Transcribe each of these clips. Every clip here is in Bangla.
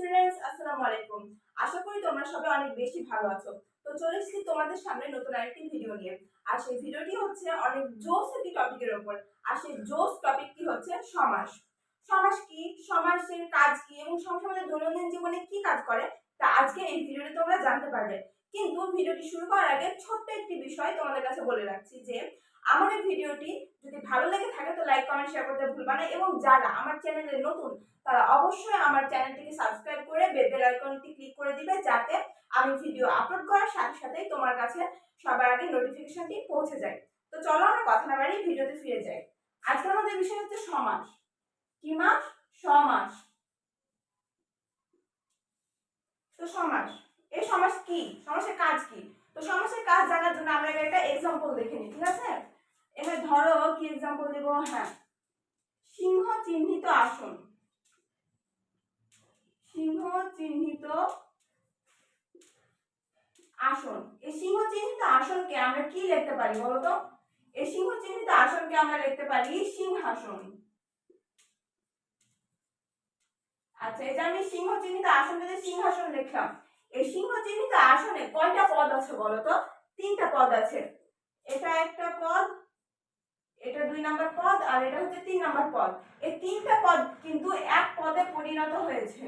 স্টুডেন্টস আসসালামু আলাইকুম। আশা করি তোমরা সবাই অনেক বেশি ভালো আছো। তো চলে এসেছি তোমাদের সামনে নতুন আরেকটি ভিডিও নিয়ে। আর সেই ভিডিওটি হচ্ছে অনেক জোস একটি টপিকের উপর। আর সেই জোস টপিকটি হচ্ছে সমাস। সমাস কি? সমাসের কাজ কি? এবং সমাস আমাদের দৈনন্দিন জীবনে কি কাজ করে? তা আজকে এই ভিডিওতে তোমরা জানতে পারবে। কিন্তু ভিডিওটি শুরু করার আগে ছোট্ট একটি বিষয় তোমাদের কাছে বলে রাখছি যে আমার এই ভিডিওটি যদি ভালো লেগে থাকে তো লাইক কমেন্ট শেয়ার করতে ভুলবা না এবং যারা আমার চ্যানেলে নতুন, তারা অবশ্যই আমার চ্যানেলটিকে সাবস্ক্রাইব করে বেল আইকনটি ক্লিক করে দিবে যাতে আমি ভিডিও আপলোড করার সাথে সাথেই তোমার কাছে সবার আগে নোটিফিকেশনটি পৌঁছে যায়। তো চলো আমরা কথা না বাড়িয়ে ভিডিওতে ফিরে যাই। আজকে আমাদের বিষয় হচ্ছে সমাস। কি মাস? সমাস। তো সমাস। এই সমাস কি? সমাসের কাজ কি? তো সমাসের কাজ জানার জন্য আমরা একটা এক্সাম্পল দেখে নিই, ঠিক আছে? এখানে ধরো কি এক্সাম্পল দেব? হ্যাঁ। সিংহ চিহ্নিত আসন। সিংহ চিহ্নিত আসন। এই সিংহ চিহ্নিত আসনকে আমরা কি লিখতে পারি বলতো এই সিংহ চিহ্নিত আসনকে আমরা লিখতে পারি সিংহাসন। আচ্ছা যে আমি সিংহ চিহ্নিত আসনকে যে সিংহাসন লিখলাম, এই সিংহ চিহ্নিত আসনে কয়টা পদ আছে বলতো তিনটা পদ আছে। এটা একটা পদ এটা দুই নাম্বার পদ আর এটা হচ্ছে তিন নাম্বার পদ। এই তিনটা পদ কিন্তু এক পদে পরিণত হয়েছে।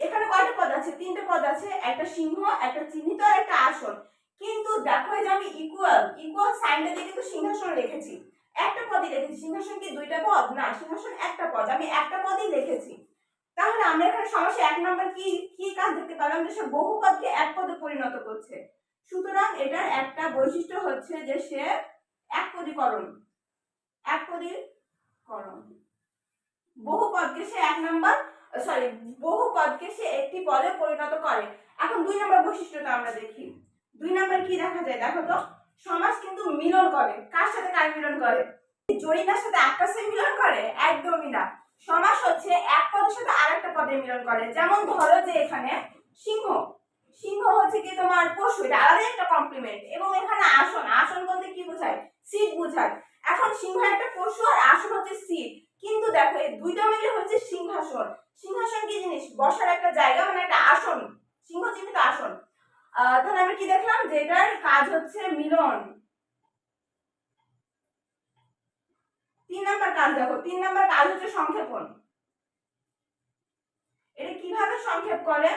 এখানে কয়টা পদ আছে? তিনটা পদ আছে, একটা সিংহ, একটা চিহ্নিত, আর একটা আসন কিন্তু দেখো যে আমি ইকুয়াল ইকুয়াল সাইনটা দিয়ে কিন্তু সিংহাসন লিখেছি একটা পদই লিখেছি সিংহাসন কি দুইটা পদ? না, সিংহাসন একটা পদ। আমি একটা পদই লিখেছি তাহলে আমরা এখানে সমস্যা এক নম্বর কি কি কাজ দেখতে পেলাম যে সে বহু পদকে এক পদে পরিণত করছে। সুতরাং এটার একটা বৈশিষ্ট্য হচ্ছে যে সে এক পদীকরণ এক পদীকরণ বহু পদকে সে এক নাম্বার সরি বহু পদকে সে একটি পদে পরিণত করে। এখন দুই নম্বর বৈশিষ্ট্যটা আমরা দেখি। দুই নম্বর কি দেখা যায়? দেখো তো, সমাজ কিন্তু মিলন করে। কার সাথে কার মিলন করে? জরিনার সাথে আকাশে মিলন করে, একদমই না। সমাস হচ্ছে এক পদের সাথে আরেকটা পদে মিলন করে। যেমন ধরো যে এখানে সিংহ। সিংহ হচ্ছে কি তোমার পশু, এটা আলাদা একটা কমপ্লিমেন্ট এবং এখানে আসন আসন বলতে কি বোঝায় সিট বোঝায় এখন সিংহ একটা পশু আর আসন হচ্ছে সিট কিন্তু দেখো এই দুইটা মিলে হচ্ছে সিংহাসন সিংহাসন কি জিনিস বসার একটা জায়গা মানে একটা আসন সিংহ চিহ্নিত আসন আহ, তাহলে আমরা কি দেখলাম যে এটার কাজ হচ্ছে মিলন। তিন নাম্বার কাজ দেখো, তিন নাম্বার কাজ হচ্ছে সংক্ষেপণ। এটা কীভাবে সংক্ষেপ করে?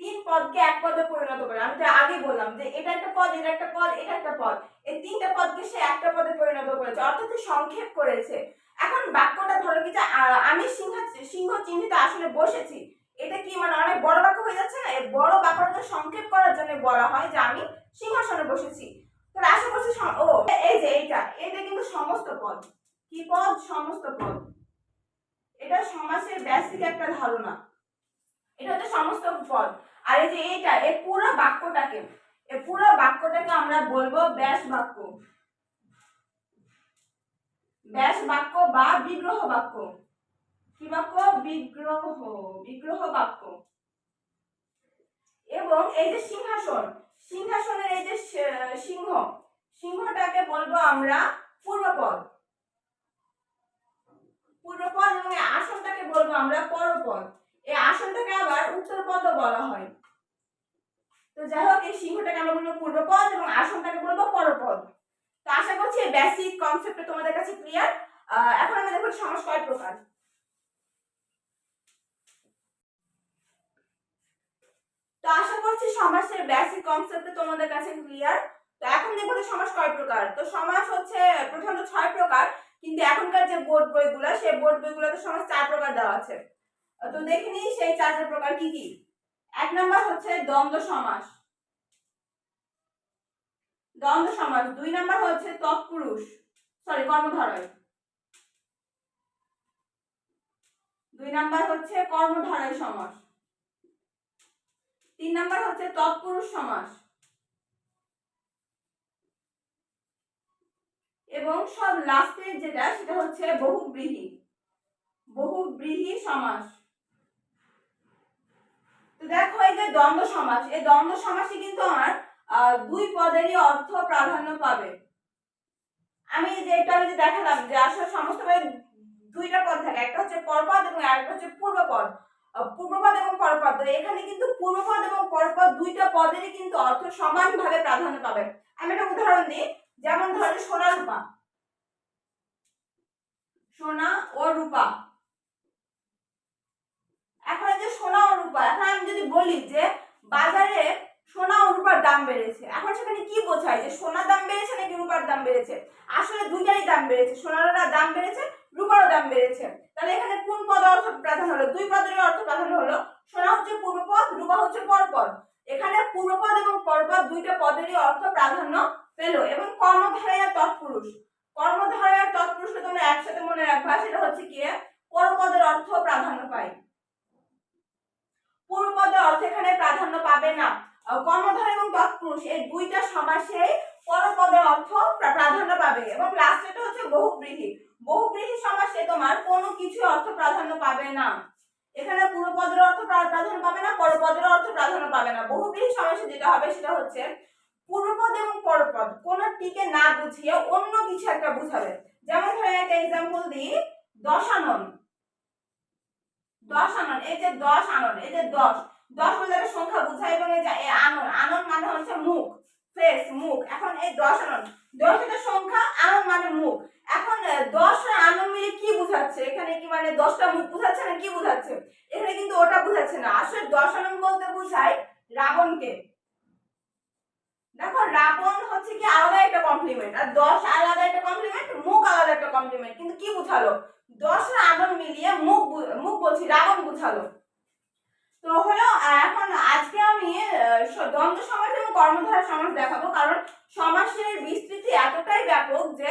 তিন পদকে এক পদে পরিণত করে। আমি তো আগে বললাম যে এটা একটা পদ, এটা একটা পদ, এটা একটা পদ। এই তিনটা পদকে সে একটা পদে পরিণত করেছে। অর্থাৎ সংক্ষেপ করেছে এখন বাক্যটা ধরো কি যে আহ, আমি সিংহ সিংহ চিহ্নিত আসলে বসেছি এটা কি মানে অনেক বড় বাক্য হয়ে যাচ্ছে না এই বড় বাক্যটাকে সংক্ষেপ করার জন্য বলা হয় যে আমি সিংহাসনে বসেছি। তাহলে আশা করছি ও, এই যে এইটা এটা কিন্তু সমস্ত পদ। কি পদ? সমস্ত পদ। এটা সমাসের বেসিক একটা ধারণা। এটা হচ্ছে সমস্ত পদ। আর এই যে এইটা, এই পুরো বাক্যটাকে, এই পুরো বাক্যটাকে আমরা বলব ব্যাস বাক্য। ব্যাস বাক্য বা বিগ্রহ বাক্য। কি বাক্য? বিগ্রহ বিগ্রহ বাক্য। এবং এই যে সিংহাসন সিংহাসনের এই যে সিংহ, সিংহটাকে বলব আমরা পূর্বপদ। পূর্বপদ এবং আসনটাকে বলব আমরা পরপদ। এই আসনটাকে আবার উত্তরপদও বলা হয়। তো যাই হোক, এই সিংহটাকে আমরা বলব পূর্বপদ এবং আসনটাকে বলব পরপদ। তো আশা করছি বেসিক কনসেপ্টটা তোমাদের কাছে ক্লিয়ার এখন আমরা দেখো সমাস কয় প্রকার তো আশা করছি, সমাসের বেসিক কনসেপ্ট তোমাদের কাছে ক্লিয়ার তো এখন দেখব যে সমাস কয় প্রকার? তো সমাস হচ্ছে, প্রথমত ছয় প্রকার, কিন্তু এখনকার যে বোর্ড বইগুলো, সেই বোর্ড বইগুলোতে সমাস চার প্রকার দেওয়া আছে। তো দেখে নিই সেই চারটে প্রকার কি কি। এক নাম্বার হচ্ছে দ্বন্দ্ব সমাস। দ্বন্দ্ব সমাস। দুই নাম্বার হচ্ছে তৎপুরুষ। সরি কর্মধারয়। দুই নাম্বার হচ্ছে কর্মধারয় সমাস। তিন নাম্বার হচ্ছে তৎপুরুষ সমাস। এবং সব লাস্টের যেটা, সেটা হচ্ছে বহুব্রীহি। বহুব্রীহি সমাস। তো দেখো এই যে দ্বন্দ্ব সমাস, এই দ্বন্দ্ব সমাসে কিন্তু আমার দুই পদেরই অর্থ প্রাধান্য পাবে। আমি যে এটা আমি যে দেখালাম যে আসলে সমস্ত দুইটা পদ থাকে, একটা হচ্ছে পরপদ এবং আরেকটা হচ্ছে পূর্বপদ। পূর্বপদ এবং পরপদ। এখানে কিন্তু পূর্বপদ এবং পরপদ দুইটা পদেরই কিন্তু অর্থ সমানভাবে প্রাধান্য পাবে। আমি একটা উদাহরণ দিই, যেমন ধরো সোনা রূপা। সোনা ও রূপা। এখন যে সোনা ও রূপা, এখন আমি যদি বলি যে বাজারে সোনা ও রূপার দাম বেড়েছে, এখন সেখানে কি বোঝায়? যে সোনার দাম বেড়েছে নাকি রূপার দাম বেড়েছে? আসলে দুইটারই দাম বেড়েছে। সোনারও দাম বেড়েছে, রূপারও দাম বেড়েছে। তাহলে এখানে কোন পদ অর্থ প্রাধান্য হলো? দুই পদের অর্থ প্রাধান্য হলো সোনা হচ্ছে পূর্বপদ, রূপা হচ্ছে পরপদ। এখানে পূর্বপদ এবং পরপদ দুইটা পদেরই অর্থ প্রাধান্য পেল এবং কর্মধারয় তৎপুরুষ। কর্মধারয় তৎপুরুষকে তোমরা একসাথে মনে রাখবা, সেটা হচ্ছে কি পরপদের অর্থ প্রাধান্য পায়। পূর্বপদের অর্থ এখানে প্রাধান্য পাবে না। কর্মধার এবং তৎপুরুষ, এই দুইটা সমাসেই পরপদের অর্থ প্রাধান্য পাবে। এবং লাস্টেটা হচ্ছে বহুব্রীহি বহুব্রীহি সমাসে তোমার কোনো কিছু অর্থ প্রাধান্য পাবে না। এখানে পূর্বপদের অর্থ প্রা- প্রাধান্য পাবে না, পরপদের অর্থ প্রাধান্য পাবে না। বহুব্রীহি সমাসে যেটা হবে সেটা হচ্ছে পূর্বপদ এবং পরপদ, কোনটিকে না বুঝিয়ে অন্য কিছু একটা বুঝাবে। যেমন একটা এক্সাম্পল দিই দশানন দশ আনন, এই যে দশ আনন, এই যে দশ। দশ বলে একটা সংখ্যা বুঝায় এবং এই যে আনন আনন মানে হচ্ছে মুখ ফেস মুখ। এখন এই দশ আনন, দশ একটা সংখ্যা, আনন মানে মুখ। এখন দশ আর আনন মিলে কি বুঝাচ্ছে? এখানে কি মানে দশটা মুখ বুঝাচ্ছে না কি বুঝাচ্ছে? এখানে কিন্তু ওটা বুঝাচ্ছে না। আসলে দশ আনন বলতে বুঝায় রাবণকে। দেখো, রাবণ হচ্ছে কি আলাদা একটা কমপ্লিমেন্ট আর দশ আলাদা একটা কমপ্লিমেন্ট মুখ আলাদা একটা কমপ্লিমেন্ট কিন্তু কি বুঝালো? দশ আর মিলিয়ে মুখ মুখ বলছি, রাবণ বুঝালো। তো হলো এখন আজকে আমি দ্বন্দ্ব সমাস এবং কর্মধারা সমাজ দেখাবো। কারণ সমাসের বিস্তৃতি এতটাই ব্যাপক যে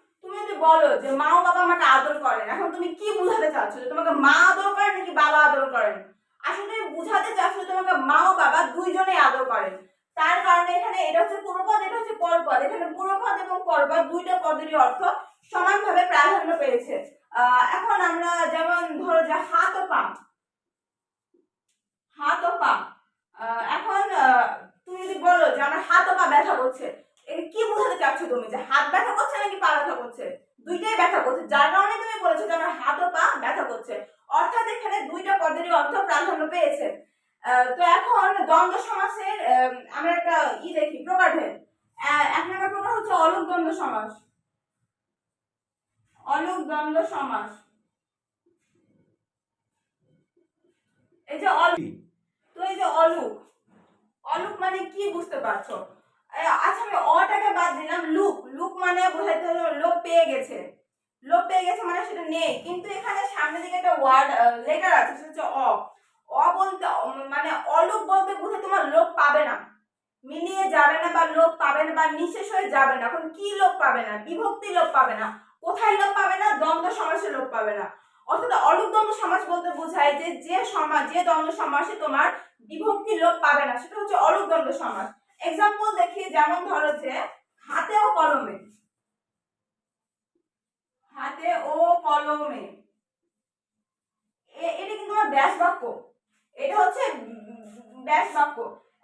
তুমি যদি বলো যে মা ও বাবা আমাকে আদর করেন, এখন তুমি কি বুঝাতে চাচ্ছ? যে তোমাকে মা আদর করেন নাকি বাবা আদর করেন? আসলে বুঝাতে চাচ্ছ তোমাকে মা ও বাবা দুইজনেই আদর করেন। তার কারণে এখানে এটা হচ্ছে পূর্বপদ, এটা হচ্ছে পরপদ। এখানে পূর্বপদ এবং পরপদ দুইটা পদেরই অর্থ সমানভাবে প্রাধান্য পেয়েছে। এখন আমরা যেমন ধরো যে হাত ও পা। হাত ও পা। এখন তুমি যদি বলো যে আমার হাত ও পা ব্যথা করছে কি বোঝাতে চাচ্ছ তুমি? যে হাত ব্যথা করছে নাকি পা ব্যথা করছে? দুইটাই ব্যথা করছে। যার কারণে তুমি বলেছ যে আমার হাত ও পা ব্যথা করছে। অর্থাৎ এখানে দুইটা পদেরই অর্থ প্রাধান্য পেয়েছে। তো এখন দ্বন্দ্ব সমাসের আমরা একটা ই দেখি প্রকারভেদ এক নম্বর প্রকার হচ্ছে অলোক দ্বন্দ্ব সমাস। অলোক দ্বন্দ্ব সমাস। এই যে অল তো এই যে অলুক অলুক মানে কি বুঝতে পারছ? আচ্ছা আমি অটাকে বাদ দিলাম লুক লুক মানে বোঝাইতে হলো লোপ পেয়ে গেছে। লোপ পেয়ে গেছে মানে সেটা নেই। কিন্তু এখানে সামনে দিকে একটা ওয়ার্ড লেটার আছে, সেটা হচ্ছে অ। অ বলতে মানে অলুক বলতে বুঝে তোমার লোপ পাবে না। মিলিয়ে যাবে না বা লোপ পাবে না বা নিঃশেষ হয়ে যাবে না। এখন কি লোপ পাবে না? বিভক্তি লোপ পাবে না। কোথায় লোপ পাবে না? দ্বন্দ্ব সমাসে লোপ পাবে না। অর্থাৎ অলুক দ্বন্দ্ব সমাস বলতে বোঝায় যে যে সমাজ যে দ্বন্দ্ব সমাসে তোমার বিভক্তি লোপ পাবে না, সেটা হচ্ছে অলুক দ্বন্দ্ব সমাস। এক্সাম্পল দেখি, যেমন ধরো যে হাতে ও কলমে। হাতে ও কলমে এটা কিন্তু আমার ব্যাস বাক্য। এটা হচ্ছে ব্যাস বাক্য।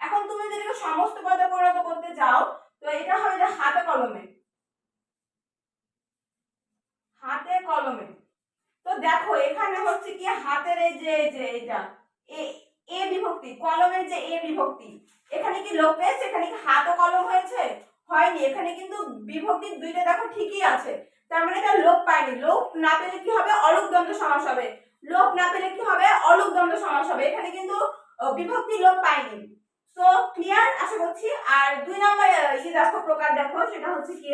এখন তুমি যদি সমস্ত পদে পরিণত করতে চাও, তো এটা হবে যে হাতে কলমে। হাতে কলমে। তো দেখো, এখানে হচ্ছে কি হাতের এই যে যে এটা এ বিভক্তি, কলমের যে এ বিভক্তি। এখানে কি লোপ পেয়েছে? এখানে কি হাত ও কলম হয়েছে? হয়নি। এখানে কিন্তু বিভক্তি দুইটা দেখো ঠিকই আছে। তার মানে এটা লোপ পায়নি। লোপ না পেলে কি হবে? অলুক দ্বন্দ্ব সমাস হবে। লোপ না পেলে কি হবে? অলুক দ্বন্দ্ব সমাস হবে। এখানে কিন্তু বিভক্তি লোপ পায়নি। সো ক্লিয়ার আশা করছি। আর দুই নম্বর ই দেখো প্রকার দেখো, সেটা হচ্ছে কি?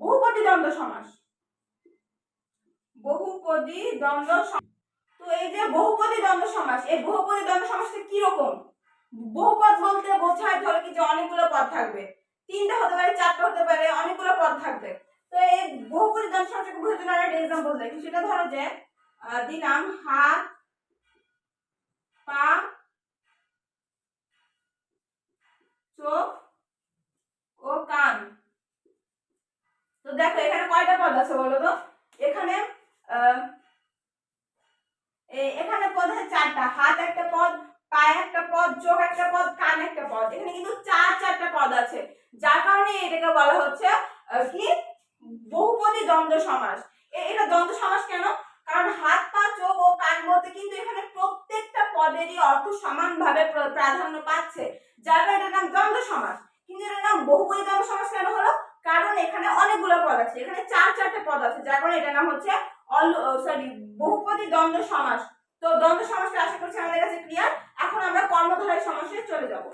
বহুপদী দ্বন্দ্ব সমাস। বহুপদী দ্বন্দ্ব তো এই যে বহুপদী দ্বন্দ্ব সমাস, এই বহুপদী দ্বন্দ্ব সমাসটা কি রকম বহু পথ বলতে বোঝায় ধরো কি যে অনেকগুলো পথ থাকবে। তিনটা হতে পারে, চারটা হতে পারে, অনেকগুলো পথ থাকবে। তো এই বহু যন্ত্র সম্পর্কে বুঝার জন্য একটা এক্সাম্পল দেখি সেটা ধরো যে দিলাম হাত, পা, চোখ ও কান। তো দেখো, এখানে কয়টা পদ আছে বলো তো? এখানে এখানে পদ আছে চারটা। হাত একটা পদ পায়ে একটা পদ, চোখ একটা পদ, কান একটা পদ। এখানে কিন্তু চার চারটা পদ আছে। যার কারণে এটাকে বলা হচ্ছে কি? বহুপদী দ্বন্দ্ব সমাস। এটা দ্বন্দ্ব সমাস কেন? কারণ হাত, পা, চোখ ও কান বলতে কিন্তু এখানে প্রত্যেকটা পদেরই অর্থ সমানভাবে প্র- প্রাধান্য পাচ্ছে। যার কারণে এটার নাম দ্বন্দ্ব সমাস। কিন্তু এটার নাম বহুপদী দ্বন্দ্ব সমাস কেন হলো? কারণ এখানে অনেকগুলো পদ আছে। এখানে চার চারটে পদ আছে। যার কারণে এটার নাম হচ্ছে সরি বহুপদী দ্বন্দ্ব সমাস। তো দ্বন্দ্ব সমাসটা আশা করছি আমাদের কাছে ক্লিয়ার এখন আমরা কর্মধারয় সমাসে চলে যাব।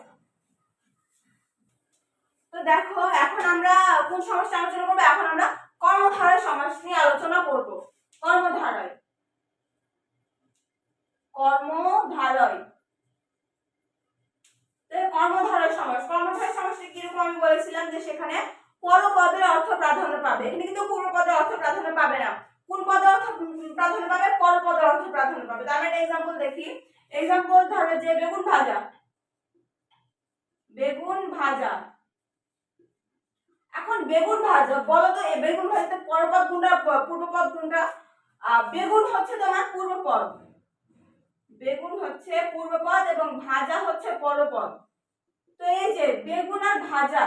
তো দেখো, এখন আমরা কোন সমাসটা আলোচনা করব? এখন আমরা কর্মধারয় সমাস নিয়ে আলোচনা করব। কর্মধারয়। কর্মধারয়। কর্মধারয় সমাস কর্মধারয় সমাসটা কীরকম আমি বলেছিলাম যে সেখানে পরপদের অর্থ প্রাধান্য পাবে। এখানে কিন্তু পূর্বপদের অর্থ প্রাধান্য পাবে না। কোন পদের অর্থ প্রাধান্য পাবে পরপদের অর্থ প্রাধান্য পাবে তার একটা এক্সাম্পল দেখি। এক্সাম্পল ধরো যে বেগুন ভাজা। বেগুন ভাজা। এখন বেগুন ভাজা, বলো তো এই বেগুন ভাজাতে পর পরপদ কোনটা পূর্বপদ কোনটা? বেগুন হচ্ছে তোমার পূর্বপদ বেগুন হচ্ছে পূর্বপদ এবং ভাজা হচ্ছে পরপদ তো এই যে বেগুন আর ভাজা,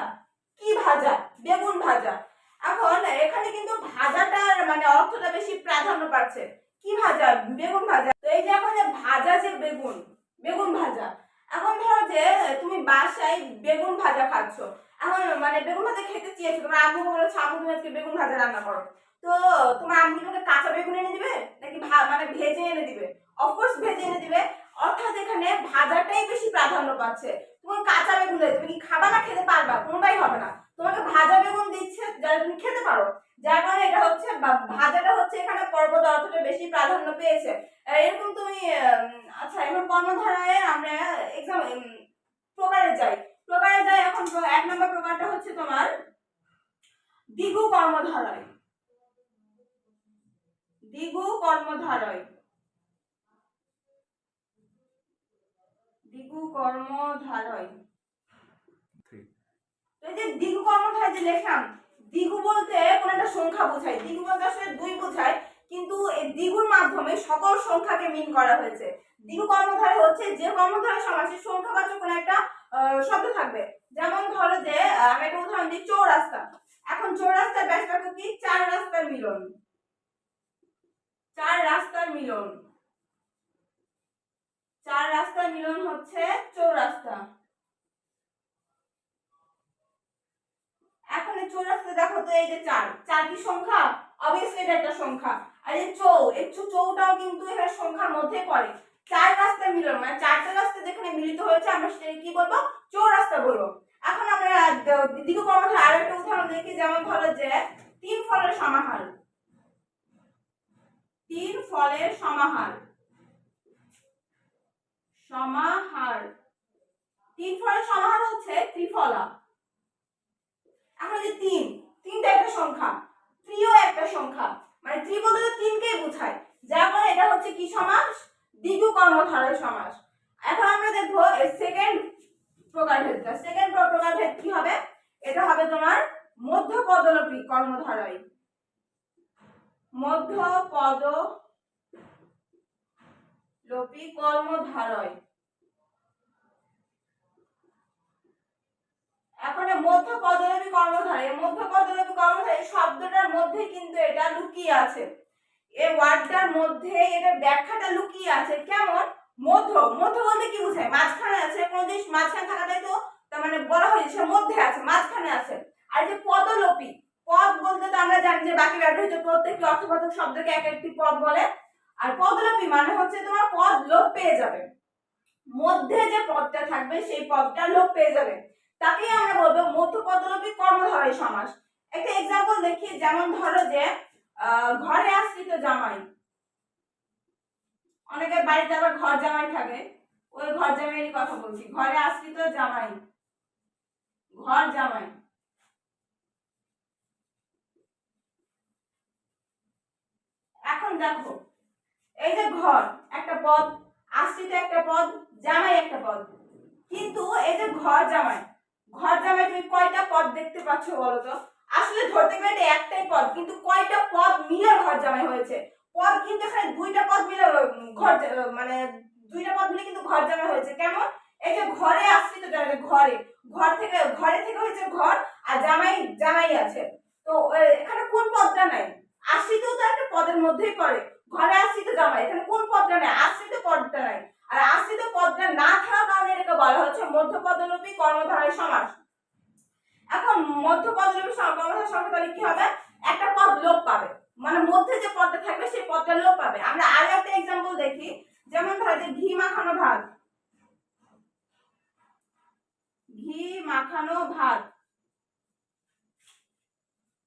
কি ভাজা? বেগুন ভাজা। এখন এখানে কিন্তু ভাজাটার মানে অর্থটা বেশি প্রাধান্য পাচ্ছে। কি ভাজা? বেগুন ভাজা। তো এই যে এখন যে ভাজা যে বেগুন বেগুন ভাজা। এখন ধরো যে তুমি বাসায় বেগুন ভাজা খাচ্ছ। এখন মানে বেগুন ভাজা খেতে চেয়েছো, তোমার আম্মু বলেছে আম্মু তুমি আজকে বেগুন ভাজা রান্না করো। তো তোমার আম্মু তোমাকে কাঁচা বেগুন এনে দিবে, নাকি মানে ভেজে এনে দিবে? অফকোর্স ভেজে এনে দিবে। অর্থাৎ এখানে ভাজাটাই বেশি প্রাধান্য পাচ্ছে। তুমি কাঁচা বেগুন তুমি কি খাবা না, খেতে পারবা, কোনোটাই হবে না। তোমাকে ভাজা বেগুন দিচ্ছে, যারা তুমি খেতে পারো। যার কারণে এটা হচ্ছে ভাজাটা হচ্ছে এখানে পর্বত অর্থটা বেশি প্রাধান্য পেয়েছে। এরকম তুমি আচ্ছা এবার কর্মধারায় আমরা এক্সাম প্রকারে যাই। প্রকারে যাই, এখন এক নম্বর প্রকারটা হচ্ছে তোমার দ্বিগু কর্মধারয় দ্বিগু কর্মধারয় দ্বিগু কর্মধারয়. তো যে দ্বিগু কর্মধারয় যে লেখলাম দ্বিগু বলতে কোন একটা সংখ্যা বোঝায়। দ্বিগু আসলে দুই বোঝায়, কিন্তু এই মাধ্যমে সকল সংখ্যাকে মিন করা হয়েছে। দ্বিগু কর্মধারয় হচ্ছে যে কর্মধারয় সমাসের সংখ্যাবাচক কোন একটা শব্দ থাকবে। যেমন ধরো যে আমি একটা উদাহরণ দিই, চৌরাস্তা। এখন চৌরাস্তার ব্যাসবাক্য কি? চার রাস্তার মিলন। চার রাস্তার মিলন। চার রাস্তার মিলন হচ্ছে চৌরাস্তা। এখন চৌরাস্তা দেখো তো এই যে চার চার কি সংখ্যা? অবভিয়াসলি এটা একটা সংখ্যা। আর এই চৌ, এই চৌ- চৌটাও কিন্তু এখানে সংখ্যার মধ্যে পড়ে। চার রাস্তার মিলন মানে চারটা রাস্তা যেখানে মিলিত হয়েছে, আমরা সেটাকে কি বলব? চৌরাস্তা বলব। এখন আমরা দ্বিতীয় কর্মধার আরও একটা উদাহরণ দেখি, যেমন ধরো যে তিন ফলের সমাহার। তিন ফলের সমাহার। সমাহার। তিন ফলের সমাহার হচ্ছে ত্রিফলা। এখন যে তিন, তিনটা একটা সংখ্যা, ত্রিও একটা সংখ্যা। মানে ত্রি বলতে তো তিনকেই বোঝায়। যার কারণে এটা হচ্ছে কি সমাস? দ্বিগু কর্মধারয় সমাস। এখন আমরা দেখব সেকেন্ড প্রকারভেদটা সেকেন্ড প্রকারভেদ কি হবে? এটা হবে তোমার মধ্য পদলোপী কর্মধারয়। মধ্য পদ লোপী কর্মধারয়। এখন মধ্য পদলোপী কর্মধারয় এই মধ্য পদলোপী কর্মধারয় শব্দটার মধ্যে কিন্তু এটা লুকিয়ে আছে। এই ওয়ার্ডটার মধ্যে এটার ব্যাখ্যাটা লুকিয়ে আছে। কেমন? মধ্য। মধ্য বলতে কি বোঝায়? মাঝখানে আছে, কোনো জিনিস মাঝখানে থাকাটাই তো তার মানে বলা হয় সে মধ্যে আছে, মাঝখানে আছে। আর যে পদলোপী, পদ বলতে তো আমরা জানি যে বাকি ব্যবহৃত প্রত্যেকটি অর্থবোধক শব্দকে এক একটি পদ বলে। আর পদলোপী মানে হচ্ছে তোমার পদ লোপ পেয়ে যাবে। মধ্যে যে পদটা থাকবে, সেই পদটা লোপ পেয়ে যাবে। তাকেই আমরা বলব মধ্য পদলোপী কর্মধারয় সমাস একটা এক্সাম্পল দেখি, যেমন ধরো যে ঘরে আশ্রিত জামাই। অনেকের বাড়িতে আবার ঘর জামাই থাকে। ওই ঘর জামাইয়েরই কথা বলছি। ঘরে আশ্রিত জামাই। ঘর জামাই। এখন দেখো, এই যে ঘর, একটা পদ, আশ্রিত একটা পদ, জামাই একটা পদ। কিন্তু এই যে ঘর জামাই ঘর জামাই তুমি কয়টা পদ দেখতে পাচ্ছ বলো তো? আসলে ধরতে গেলে এটা একটাই পদ, কিন্তু কয়টা পদ মিলে ঘর জামাই হয়েছে? পদ কিন্তু এখানে দুইটা পদ মিলে ঘর মানে দুইটা পদ মিলে কিন্তু ঘর জামাই হয়েছে। কেমন? এই যে ঘরে আশ্রিত জায়গা ঘরে। ঘর থেকে ঘরে থেকে হয়েছে ঘর আর জামাই জামাই আছে। তো এখানে কোন পদটা নাই? আশ্রিত তো একটা পদের মধ্যেই পড়ে। ঘরে আশ্রিত জামাই এখানে কোন পদটা নাই আশ্রিত পদটা নাই আর আশ্রিত পদটা না থাকার কারণে এটাকে বলা হচ্ছে মধ্যপদলোপী কর্মধারয় সমাস এখন মধ্যপদলোপী সম- কর্মধারয় সমাস তাহলে কি হবে একটা পদ লোপ পাবে মানে মধ্যে যে পদটা সেই লোপ পাবে। আমরা আরও একটা এক্সাম্পল দেখি। যেমন ধরো যে ঘি মাখানো ভাত। ঘি মাখানো ভাত।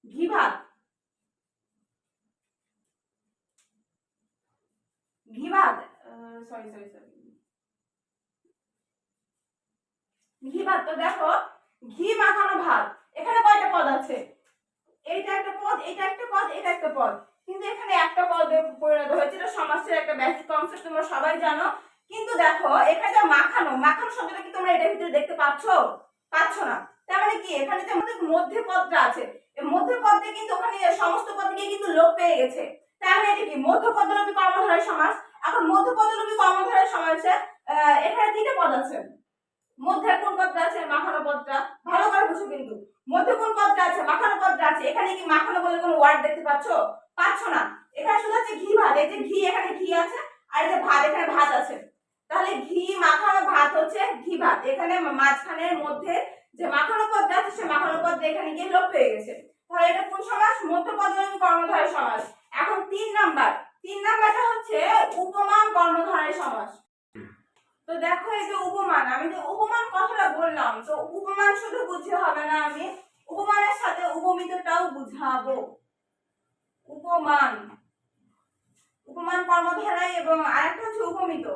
ঘি ভাত। ঘি ভাত। সরি সরি সরি ঘি ভাত। তো দেখো, ঘি মাখানো ভাত। এখানে কয়টা পদ আছে? এইটা একটা পদ এটা একটা পদ এটা একটা পদ। কিন্তু এখানে একটা পদে পরিণত হয়েছে এটা সমাজের একটা বেসিক কনসেপ্ট তোমরা সবাই জানো। কিন্তু দেখো এখানে যা মাখানো মাখানো শব্দটা কি তোমরা এটার ভিতরে দেখতে পাচ্ছ? পাচ্ছ না। তার মানে কি? এখানে যে আমাদের মধ্যে পদটা আছে মধ্যে পদটা কিন্তু ওখানে সমস্ত পদ গিয়ে কিন্তু লোপ পেয়ে গেছে। তার মানে এটা কি? মধ্য পদলোপী কর্মধারয় সমাস এখন মধ্য পদলোপী কর্মধারয় আহ, এখানে তিনটে পদ আছে। মধ্যে কোন পদটা আছে? মাখানো পদটা ভালো করে বুঝো কিন্তু। মধ্যে কোন পদটা আছে? মাখানো পদটা আছে। এখানে কি মাখানো বলে কোনো ওয়ার্ড দেখতে পাচ্ছ? পাচ্ছ না। এখানে শুধু আছে ঘি ভাত। এই যে ঘি, এখানে ঘি আছে। আর এই যে ভাত, এখানে ভাত আছে। তাহলে ঘি, মাখানো ভাত হচ্ছে ঘি ভাত। এখানে মাঝখানের মধ্যে যে মাখানো পদটা আছে, সে মাখানো পদটা এখানে গিয়ে লোপ হয়ে গেছে। তাহলে এটা কোন সমাস? মধ্য পদলোপী কর্মধারয় সমাস। এখন তিন নাম্বার। তিন নাম্বারটা হচ্ছে উপমান কর্মধারয় সমাস। তো দেখো এই যে উপমান, আমি যে উপমান কথাটা বললাম, তো উপমান শুধু বুঝে হবে না আমি, উপমানের সাথে উপমিতটাও বুঝাবো। উপমান উপমান কর্মধারায় এবং আরেকটা হচ্ছে উপমিত।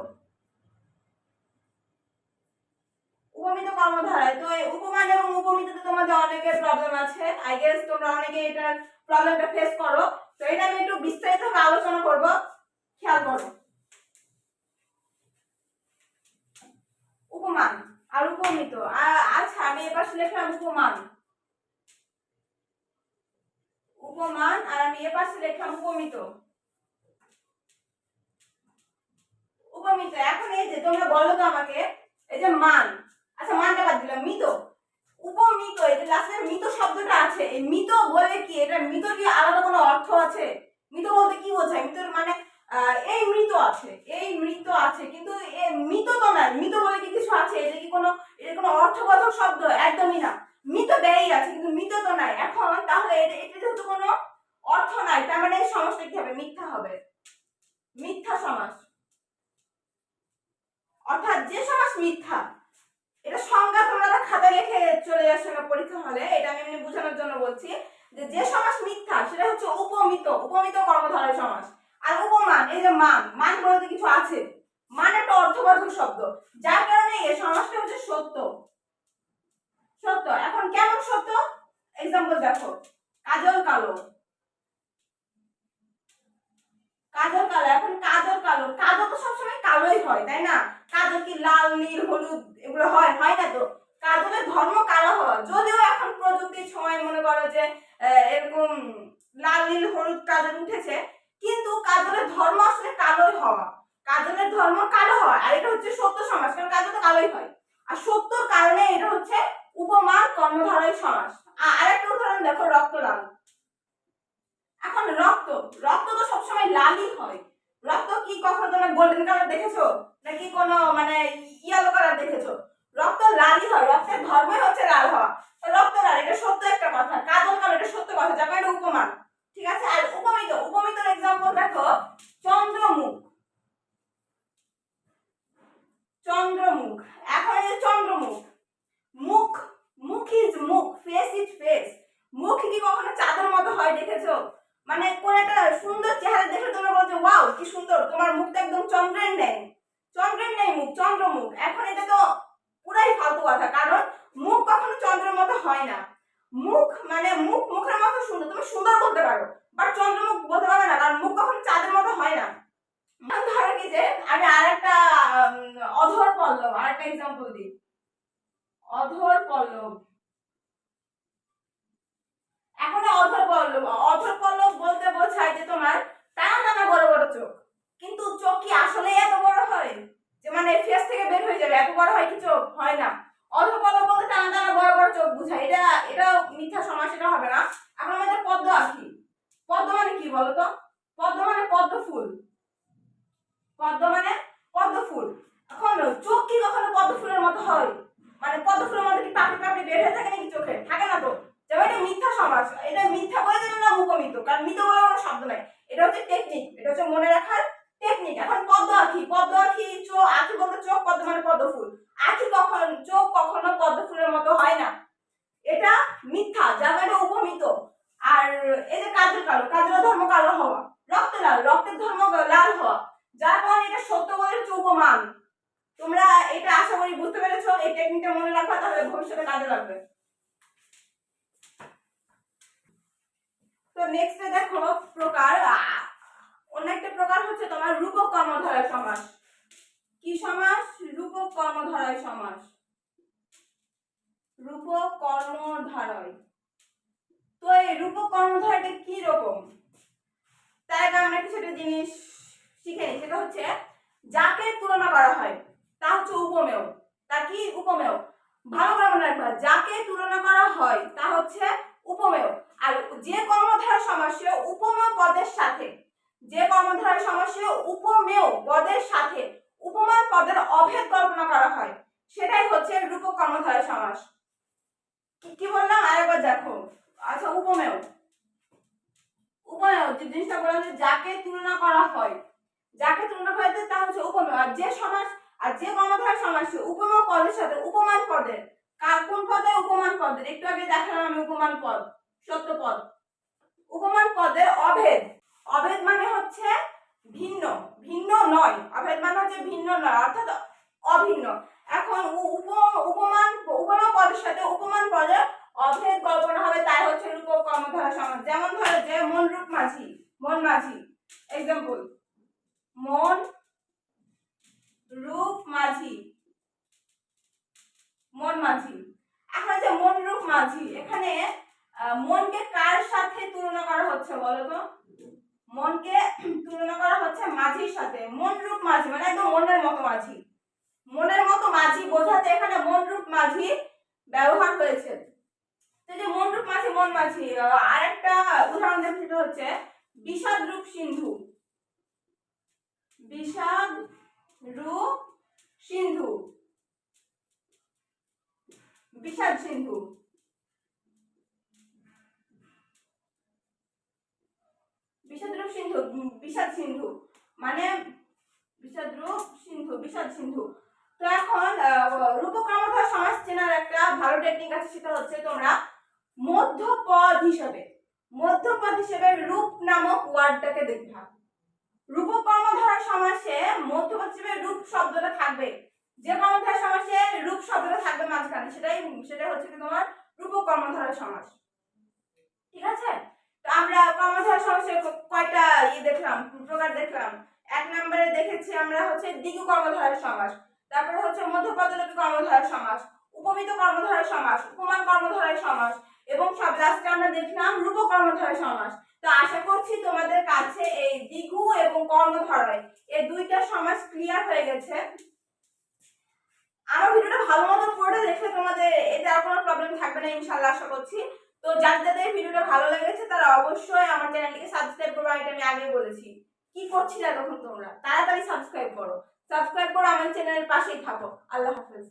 উপমিত কর্মধারায় তো এই উপমান এবং উপমিততে তোমাদের অনেকের প্রবলেম আছে। আই গেস তোমরা অনেকে এটার প্রবলেমটা ফেস করো। তো এটা আমি একটু বিস্তারিতভাবে আলোচনা করব। খেয়াল করো। উপমান, আর উপমিত। আচ্ছা আমি এবার লিখলাম উপমান। উপমান, আর আমি লিখলাম উপমিত। উপমিত, এখন এই যে তোমরা বলো তো আমাকে, এই যে মান। আচ্ছা মানটা বাদ দিলাম, মিত। উপমিত, এই যে শব্দটা আছে, এই মিত বলে কি? এটা মিত কি আলাদা কোনো অর্থ আছে? মৃত বলতে কি বোঝায়? মৃতর মানে এই মৃত আছে, এই মৃত আছে, কিন্তু মৃত তো নয়, মৃত বলে কি কিছু আছে? এটা কি কোনো, এটা কোনো অর্থবোধক শব্দ? একদমই না। মৃত ব্যয়ই আছে, কিন্তু মৃত তো নাই। এখন তাহলে এটা এটা যেহেতু কোনো অর্থ নাই, তার মানে সমাজটা কি হবে? মিথ্যা হবে। মিথ্যা সমাজ। অর্থাৎ যে সমাজ মিথ্যা, এটা সংজ্ঞা তোমরা তো খাতায় লিখে চলে আসে না পরীক্ষা হলে, এটা আমি এমনি বোঝানোর জন্য বলছি যে যে সমাস মিথ্যা, সেটা হচ্ছে উপমিত উপমিত কর্মধারয় সমাস আর উপমান এই যে মান মান বলতে কিছু আছে? মান একটা অর্থবোধক শব্দ। যার কারণে এই সমাসটা হচ্ছে সত্য। সত্য। এখন কেমন সত্য? এক্সাম্পল দেখো। কাজল কালো। কাজল কালো। এখন কাজল কালো। কাজল তো সবসময় কালোই হয়, তাই না? কাজল কি লাল, নীল, হলুদ, এগুলো হয় হয় না তো? কাজলের ধর্ম কালো হওয়া। যদিও এখন প্রযুক্তির সময় মনে করো যে এরকম লাল, নীল, হলুদ কাজল উঠেছে কিন্তু কাজলের ধর্ম আসলে কালোই হওয়া। কাজলের ধর্ম কালো হওয়া, আর এটা হচ্ছে সত্য সমাজ, কারণ কাজল তো কালোই হয়। আর সত্যর কারণে এটা হচ্ছে উপমান কর্মধারয় সমাস আ- আরেকটা উদাহরণ দেখো, রক্ত লাল এখন রক্ত রক্ত তো সবসময় লালই হয়। রক্ত কি কখনো তোমরা গোল্ডেন কালার দেখেছ? নাকি কোনো মানে ইয়েলো কালার দেখেছ? রক্ত লালই হয়, রক্তের ধর্মই হচ্ছে লাল হওয়া তো রক্ত লাল এটা সত্য একটা কথা কাজল কালো এটা সত্য কথা যাবে এটা উপমান ঠিক আছে আর উপমিত উপমিতর এক্সাম্পল দেখো চন্দ্রমুখ চন্দ্রমুখ এখন এই যে চন্দ্রমুখ মুখ মুখ ইজ মুখ ফেস ইজ ফেস মুখ কি কখনো চাঁদের মতো হয় দেখেছ মানে কোন একটা সুন্দর চেহারা দেখে তোমরা বলছো ওয়াও কি সুন্দর তোমার মুখটা একদম চন্দ্রের নেই চন্দ্রের নেই মুখ চন্দ্রমুখ এখন এটা তো পুরাই ফালতু কথা কারণ মুখ কখনো চন্দ্রের মতো হয় না মুখ মানে মুখ মুখের মতো সুন্দর তুমি সুন্দর বলতে পারো বাট চন্দ্রমুখ বলতে পারবে না কারণ মুখ কখনো চাঁদের মতো হয় না এখন ধরো কি যে আমি আরেকটা উম, অধর পল্লব আরেকটা এক্সাম্পল দিই অধর পল্লব এখন অধর পল্লব অধর পল্লব বলতে বোঝায় যে তোমার টানা টানা বড় বড় চোখ কিন্তু চোখ কি আসলে এত বড় হয় যে মানে ফেস থেকে বের হয়ে যাবে এত বড় হয় কি চোখ? হয় না। অধর বলতে টানা টানা বড় বড় চোখ বোঝায়। এটা এটা মিথ্যা সমাস এটা হবে না। এখন আমাদের পদ্ম আঁকি পদ্ম মানে কি বলতো পদ্ম মানে পদ্ম ফুল। পদ্ম মানে পদ্ম ফুল। এখন চোখ কি কখনো পদ্ম ফুলের মতো হয়? মানে পদ্ম ফুলের মতো কি পাপড়ি পাপড়ি বের হয়ে থাকে নাকি চোখে? থাকে না তো। যেমন এটা মিথ্যা সমাস এটা মিথ্যা বলে দিলাম না মুখমিত কারণ মিথ্যা বলে কোনো শব্দ নাই। এটা হচ্ছে টেকনিক এটা হচ্ছে মনে রাখার টেকনিক এখন পদ্ম আঁকি পদ্ম আঁকি চোখ আঁকি বলতে চোখ পদ্ম মানে পদ্ম ফুল কখন, চোখ কখনো পদ্ম ফুলের মতো হয় না। এটা মিথ্যা যাবে এটা উপমিত। আর এই যে কাজল কালো কাজলের ধর্ম কালো হওয়া, রক্ত লাল, রক্তের ধর্ম লাল হওয়া, যার কারণে এটা সত্য বলে হচ্ছে উপমান। তোমরা এটা আশা করি বুঝতে পেরেছ, এই টেকনিকটা মনে রাখবা, তাহলে ভবিষ্যতে কাজে লাগবে। তো নেক্সটে দেখো প্রকার অন্য একটা প্রকার হচ্ছে তোমার রূপক কর্মধারয় সমাস। কি সমাস? রূপক কর্মধারয় সমাস। রূপক কর্মধারয় তো এই রূপক কর্মধারয়টা কি রকম? তার আগে আমরা কিছু জিনিস শিখে নিই, সেটা হচ্ছে যাকে তুলনা করা হয়, তা হচ্ছে উপমেয়। তা কি উপমেয়? ভালো করে মনে রাখবা, যাকে তুলনা করা হয়, তা হচ্ছে উপমেয়। আর যে কর্মধারয় সমাসীয় উপমেয় পদের সাথে যে কর্মধারয় সমাসীয় উপমেয় পদের সাথে উপমান পদের অভেদ কল্পনা করা হয়, সেটাই হচ্ছে রূপক কর্মধারয় সমাস। কি- কি বললাম? আরেকবার দেখো। আচ্ছা উপমেয়। উপমেয়, যে জিনিসটা বললাম যে যাকে তুলনা করা হয়, যাকে তুলনা করা হয়, তা হচ্ছে উপমেয়। আর যে সমাস, আর যে কর্মধারয় সমাস উপমেয় পদের সাথে উপমান পদের। কার কোন পদে উপমান পদের? একটু আগে দেখালাম আমি উপমান পদ, সত্য পদ। উপমান পদের অভেদ। অভেদ মানে হচ্ছে ভিন্ন ভিন্ন নয়। অভেদ মানে হচ্ছে ভিন্ন নয়, অর্থাৎ অভিন্ন। এখন উপ, উপমান উপমান পদের সাথে উপমান পদের অভেদ কল্পনা হবে, তাই হচ্ছে রূপক কর্মধারা সমাজ যেমন ধরো যে মন, রূপ, মাঝি, মন, মাঝি। এক্সাম্পল মন, রূপ, মাঝি। মন, মাঝি। এখন যে মন, রূপ, মাঝি, এখানে মনকে কার সাথে তুলনা করা হচ্ছে বলো তো? মনকে তুলনা করা হচ্ছে মাঝির সাথে। মন রূপ মাঝি মানে একদম মনের মতো মাঝি। মনের মতো মাঝি বোঝাতে এখানে মন রূপ মাঝি ব্যবহার হয়েছে। তো যে মন রূপ মাঝি মন মাঝি আহ, আরেকটা উদাহরণ দেখো সেটা হচ্ছে বিষাদ রূপ সিন্ধু। বিষাদ রূপ সিন্ধু। বিষাদ সিন্ধু। বিষাদ রূপ সিন্ধু বিষাদ সিন্ধু মানে বিষাদ রূপ সিন্ধু, বিষাদ সিন্ধু। তো এখন রূপকর্মধার সমাজ চেনার একটা ভালো টেকনিক আছে, সেটা হচ্ছে তোমরা মধ্যপদ হিসেবে মধ্যপদ হিসেবে রূপ নামক ওয়ার্ডটাকে দেখবা। রূপক কর্মধারয় সমাসে মধ্যপদ হিসেবে রূপ শব্দটা থাকবে। যে কর্মধারয় সমাসে রূপ শব্দটা থাকবে মাঝখানে, সেটাই সেটা হচ্ছে কি তোমার রূপক কর্মধারয় সমাস। ঠিক আছে? আমরা কর্মধারয় সমাসে ক- কয়টা ইয়ে দেখলাম, প্রকার দেখলাম। এক নম্বরে দেখেছি আমরা হচ্ছে দ্বিগু কর্মধারয় সমাস, তারপরে হচ্ছে মধ্যপদলোপী কর্মধারয় সমাস উপমিত কর্মধারয় সমাস, উপমান কর্মধারয় সমাস, এবং সব লাস্টে আমরা দেখলাম রূপক কর্মধারয় সমাস। তো আশা করছি তোমাদের কাছে এই দ্বিগু এবং কর্মধারয় এই দুইটা সমাস ক্লিয়ার হয়ে গেছে। আমার ভিডিওটা ভালো মতো পুরোটা দেখলে তোমাদের আর কোনো প্রবলেম থাকবে না, ইনশাল্লাহ আশা করছি। তো যাদের যাদের ভিডিওটা ভালো লেগেছে, তারা অবশ্যই আমার চ্যানেলটিকে সাবস্ক্রাইব করো এটা আমি আগে বলেছি। কি করছি না তখন তোমরা? তাড়াতাড়ি সাবস্ক্রাইব করো। সাবস্ক্রাইব করো, আমার চ্যানেলের পাশেই থাকো। আল্লাহ হাফেজ।